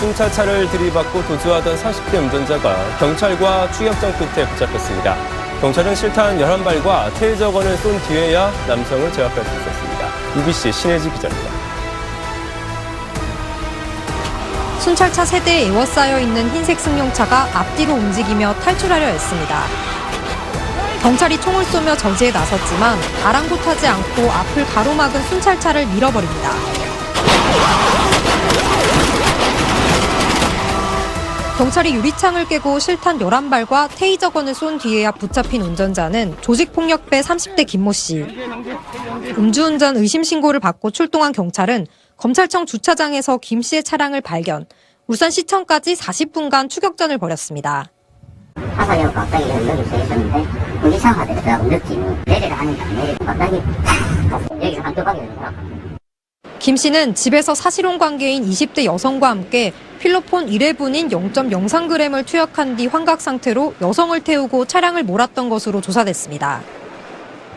순찰차를 들이받고 도주하던 30대 운전자가 경찰과 추격전 끝에 붙잡혔습니다. 경찰은 실탄 11발과 테이저건을 쏜 뒤에야 남성을 제압할 수 있었습니다. UBC 신혜지 기자입니다. 순찰차 세대에 에워싸여 있는 흰색 승용차가 앞뒤로 움직이며 탈출하려 했습니다. 경찰이 총을 쏘며 저지에 나섰지만 아랑곳하지 않고 앞을 가로막은 순찰차를 밀어버립니다. 경찰이 유리창을 깨고 실탄 11발과 테이저건을 쏜 뒤에야 붙잡힌 운전자는 조직폭력배 30대 김모 씨. 음주운전 의심 신고를 받고 출동한 경찰은 검찰청 주차장에서 김 씨의 차량을 발견, 울산시청까지 40분간 추격전을 벌였습니다. 화살이하고 갑자기 연락이 서 있었는데 그 이상하더라고요 느낌이 내리를 하는지 안 내리고 갑자기 탁 여기서 한두 방이 되더라고요 김 씨는 집에서 사실혼 관계인 20대 여성과 함께 필로폰 1회분인 0.03g을 투약한 뒤 환각 상태로 여성을 태우고 차량을 몰았던 것으로 조사됐습니다.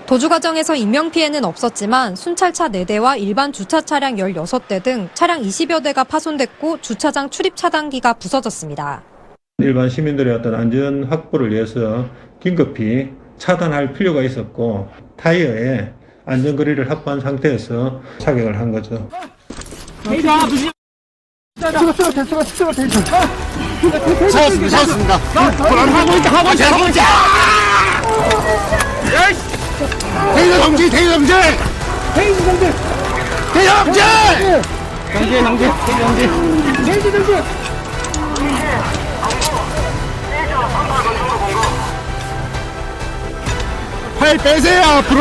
도주 과정에서 인명피해는 없었지만 순찰차 4대와 일반 주차 차량 16대 등 차량 20여 대가 파손됐고 주차장 출입 차단기가 부서졌습니다. 일반 시민들의 어떤 안전 확보를 위해서 긴급히 차단할 필요가 있었고 타이어에 안전거리를 확보한 상태에서 착용을 한 거죠. 잡았습니다. 잡았습니다. 하고 있다, 하고 있다, 하고 있다! 대여 정지, 대여 정지! 대여 정지! 대여 정지! 정지, 정지, 정지. 정지, 정지. 팔 빼세요, 앞으로!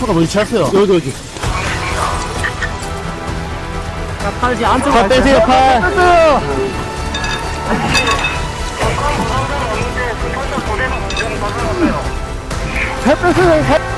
팔가 먼저 찰어요 여기, 여기. 팔 빼세요, 팔. 살 빼세요, 살.